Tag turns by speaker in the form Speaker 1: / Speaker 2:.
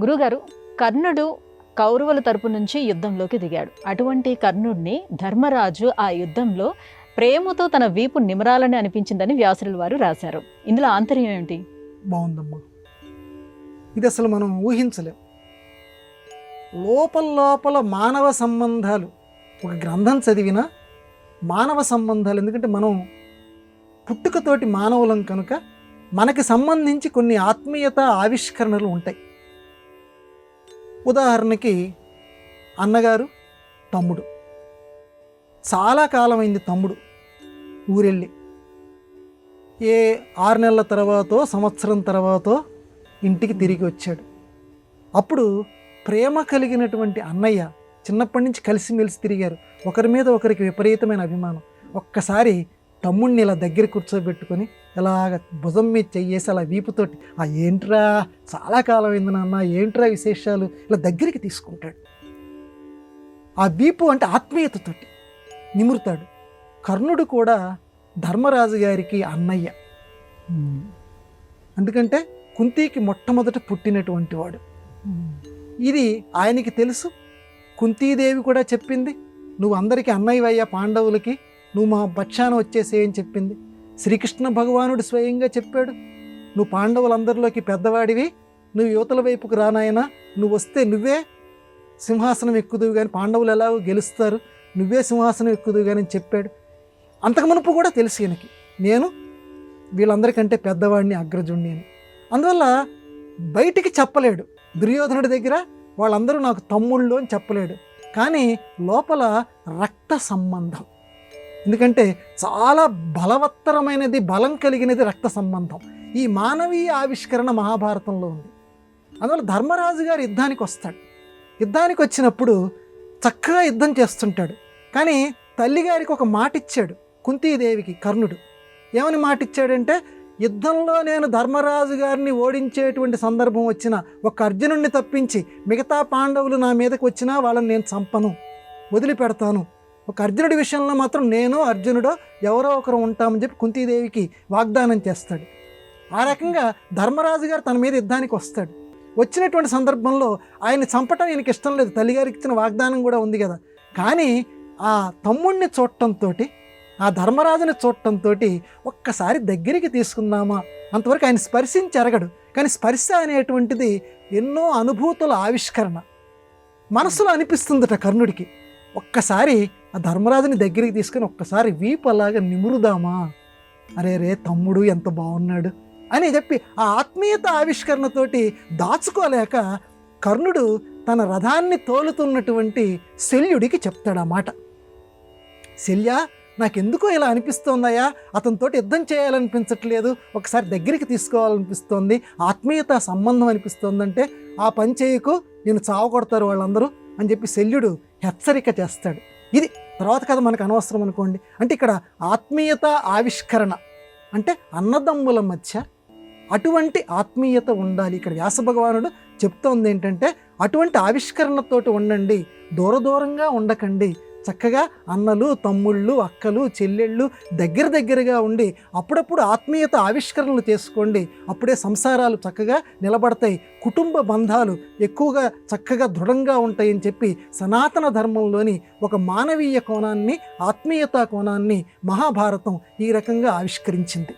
Speaker 1: గురుగారు కర్ణుడు కౌరవుల తరపు నుంచి యుద్ధంలోకి దిగాడు. అటువంటి కర్ణుడిని ధర్మరాజు ఆ యుద్ధంలో ప్రేమతో తన వీపు నిమరాలని అనిపించిందని వ్యాసుల వారు రాశారు. ఇందులో ఆంతర్యం ఏమిటి?
Speaker 2: బాగుందమ్మా. ఇది అసలు మనం ఊహించలేం. లోపల లోపల మానవ సంబంధాలు. ఒక గ్రంథం చదివినా మానవ సంబంధాలు. ఎందుకంటే మనం పుట్టుకతోటి మానవులం కనుక మనకి సంబంధించి కొన్ని ఆత్మీయత ఆవిష్కరణలు ఉంటాయి. ఉదాహరణకి అన్నగారు తమ్ముడు. చాలా కాలమైంది తమ్ముడు ఊరెళ్ళి. ఏ ఆరు నెలల తర్వాతో సంవత్సరం తర్వాతో ఇంటికి తిరిగి వచ్చాడు. అప్పుడు ప్రేమ కలిగినటువంటి అన్నయ్య చిన్నప్పటి నుంచి కలిసిమెలిసి తిరిగారు. ఒకరి మీద ఒకరికి విపరీతమైన అభిమానం. ఒక్కసారి తమ్ముడిని ఇలా దగ్గర కూర్చోబెట్టుకొని ఇలాగ భుజం మీద చెయ్యేసి అలా వీపుతోటి ఆ ఏంట్రా? చాలా కాలం అయింది నాన్న ఏంట్రా విశేషాలు? ఇలా దగ్గరికి తీసుకుంటాడు. ఆ వీపు అంటే ఆత్మీయతతోటి నిమురుతాడు. కర్ణుడు కూడా ధర్మరాజు గారికి అన్నయ్య. ఎందుకంటే కుంతికి మొట్టమొదట పుట్టినటువంటి వాడు. ఇది ఆయనకి తెలుసు. కుంతీదేవి కూడా చెప్పింది నువ్వు అందరికీ అన్నయ్యవయ్యా పాండవులకి నువ్వు మా పక్షాన వచ్చేసేయని చెప్పింది. శ్రీకృష్ణ భగవానుడు స్వయంగా చెప్పాడు. నువ్వు పాండవులందరిలోకి పెద్దవాడివి. నువ్వు యువతల వైపుకు రానాయనా నువ్వు వస్తే నువ్వే సింహాసనం ఎక్కుదువు కానీ పాండవులు ఎలాగో గెలుస్తారు. నువ్వే సింహాసనం ఎక్కుదువు కానీ అని చెప్పాడు. అంతకు కూడా తెలుసు ఈయనకి. నేను వీళ్ళందరికంటే పెద్దవాడిని అగ్రజుణ్ణి అని. అందువల్ల బయటికి చెప్పలేడు. దుర్యోధనుడి దగ్గర వాళ్ళందరూ నాకు తమ్ముళ్ళు అని చెప్పలేడు. కానీ లోపల రక్త సంబంధం. ఎందుకంటే చాలా బలవత్తరమైనది బలం కలిగినది రక్త సంబంధం. ఈ మానవీయ ఆవిష్కరణ మహాభారతంలో ఉంది. అందువల్ల ధర్మరాజు గారు యుద్ధానికి వస్తాడు. యుద్ధానికి వచ్చినప్పుడు చక్కగా యుద్ధం చేస్తుంటాడు. కానీ తల్లిగారికి ఒక మాట ఇచ్చాడు కుంతీదేవికి కర్ణుడు. ఏమని మాట ఇచ్చాడంటే యుద్ధంలో నేను ధర్మరాజు గారిని ఓడించేటువంటి సందర్భం వచ్చిన ఒక అర్జునుడిని తప్పించి మిగతా పాండవులు నా మీదకి వచ్చినా వాళ్ళని నేను చంపను వదిలిపెడతాను ఒక అర్జునుడి విషయంలో మాత్రం నేను అర్జునుడో ఎవరో ఒకరు ఉంటామని చెప్పి కుంతీదేవికి వాగ్దానం చేస్తాడు. ఆ రకంగా ధర్మరాజు గారు తన మీద యుద్ధానికి వస్తాడు. వచ్చినటువంటి సందర్భంలో ఆయన చంపటం ఈయనకి ఇష్టం లేదు. తల్లిగారికి ఇచ్చిన వాగ్దానం కూడా ఉంది కదా. కానీ ఆ తమ్ముణ్ణి చూడటంతో ఆ ధర్మరాజుని చూడటంతో ఒక్కసారి దగ్గరికి తీసుకుందామా? అంతవరకు ఆయన స్పర్శించి ఎరగడు కానీ స్పర్శ అనేటువంటిది ఎన్నో అనుభూతుల ఆవిష్కరణ. మనసులో అనిపిస్తుందట కర్ణుడికి. ఒక్కసారి ఆ ధర్మరాజుని దగ్గరికి తీసుకుని ఒక్కసారి వీపు అలాగా నిమురుదామా? అరే రే తమ్ముడు ఎంత బాగున్నాడు అని చెప్పి ఆ ఆత్మీయత ఆవిష్కరణతోటి దాచుకోలేక కర్ణుడు తన రథాన్ని తోలుతున్నటువంటి శల్యుడికి చెప్తాడు శల్య నాకెందుకో ఇలా అనిపిస్తోందయ్యా? అతనితోటి యుద్ధం చేయాలనిపించట్లేదు. ఒకసారి దగ్గరికి తీసుకోవాలనిపిస్తోంది. ఆత్మీయత సంబంధం అనిపిస్తోందంటే ఆ పని చేయకు నేను చావకొడతారు వాళ్ళందరూ అని చెప్పి శల్యుడు హెచ్చరిక చేస్తాడు. ఇది తర్వాత కథ మనకు అనవసరం అనుకోండి. అంటే ఇక్కడ ఆత్మీయత ఆవిష్కరణ. అంటే అన్నదమ్ముల మధ్య అటువంటి ఆత్మీయత ఉండాలి. ఇక్కడ వ్యాస భగవానుడు చెప్తోంది ఏంటంటే అటువంటి ఆవిష్కరణతోటి ఉండండి. దూర దూరంగా ఉండకండి. చక్కగా అన్నలు తమ్ముళ్ళు అక్కలు చెల్లెళ్ళు దగ్గర దగ్గరగా ఉండి అప్పుడప్పుడు ఆత్మీయత ఆవిష్కరణలు చేసుకోండి. అప్పుడే సంసారాలు చక్కగా నిలబడతాయి. కుటుంబ బంధాలు ఎక్కువగా చక్కగా దృఢంగా ఉంటాయని చెప్పి సనాతన ధర్మంలోని ఒక మానవీయ కోణాన్ని ఆత్మీయతా కోణాన్ని మహాభారతం ఈ రకంగా ఆవిష్కరించింది.